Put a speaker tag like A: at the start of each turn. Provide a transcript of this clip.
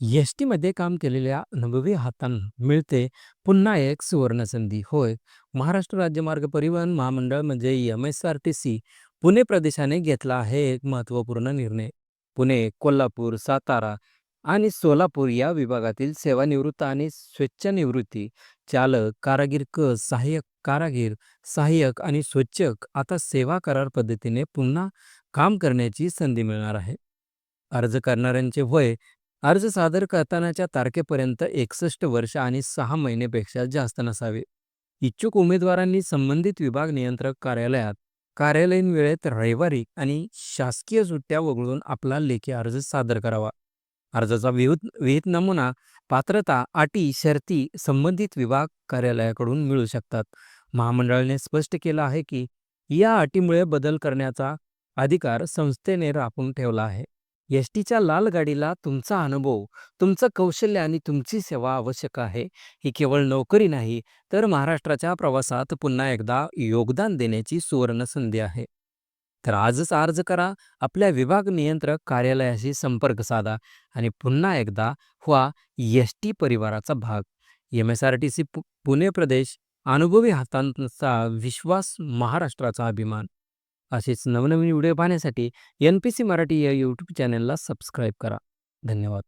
A: S टीमध्ये काम केलेल्या अनुभवी हातांना मिळते पुन्हा एक सुवर्णसंधी. होय, महाराष्ट्र राज्य मार्ग परिवहन महामंडळ म्हणजे एम-एस-आर-टी-सी पुणे प्रदेशाने घेतला आहे एक महत्त्वपूर्ण निर्णय. पुणे, कोल्हापूर, सातारा आणि सोलापूर या विभागातील सेवानिवृत्त आणि स्वेच्छानिवृत्ती चालक, कारागीर कस, सहाय्यक कारागीर, सहाय्यक आणि स्वच्छक आता सेवा करार पद्धतीने पुन्हा काम करण्याची संधी मिळणार आहे. अर्ज करणाऱ्यांचे वय अर्ज सादर करतानाच्या तारखेपर्यंत 61 वर्ष आणि सहा महिनेपेक्षा जास्त नसावे. इच्छुक उमेदवारांनी संबंधित विभाग नियंत्रक कार्यालयात कार्यालयीन वेळेत रविवारी आणि शासकीय सुट्ट्या वगळून आपला लेखी अर्ज सादर करावा. अर्जाचा विहित विहित नमुना, पात्रता, अटी, शर्ती संबंधित विभाग कार्यालयाकडून मिळू शकतात. महामंडळाने स्पष्ट केलं आहे की या अटीमुळे बदल करण्याचा अधिकार संस्थेने राखून ठेवला आहे. एस टीच्या लाल गाडीला तुमचा अनुभव, तुमचं कौशल्य आणि तुमची सेवा आवश्यक आहे. ही केवळ नोकरी नाही, तर महाराष्ट्राच्या प्रवासात पुन्हा एकदा योगदान देण्याची सुवर्ण संधी आहे. तर आजच अर्ज करा, आपल्या विभाग नियंत्रक कार्यालयाशी संपर्क साधा आणि पुन्हा एकदा व्हा एस टी परिवाराचा भाग. एम-एस-आर-टी-सी पुणे प्रदेश, अनुभवी हातांचा विश्वास, महाराष्ट्राचा अभिमान. असेच नवनवीन व्हिडिओ पाहण्यासाठी एन-पी-सी मराठी या यूट्यूब चॅनलला सबस्क्राईब करा. धन्यवाद.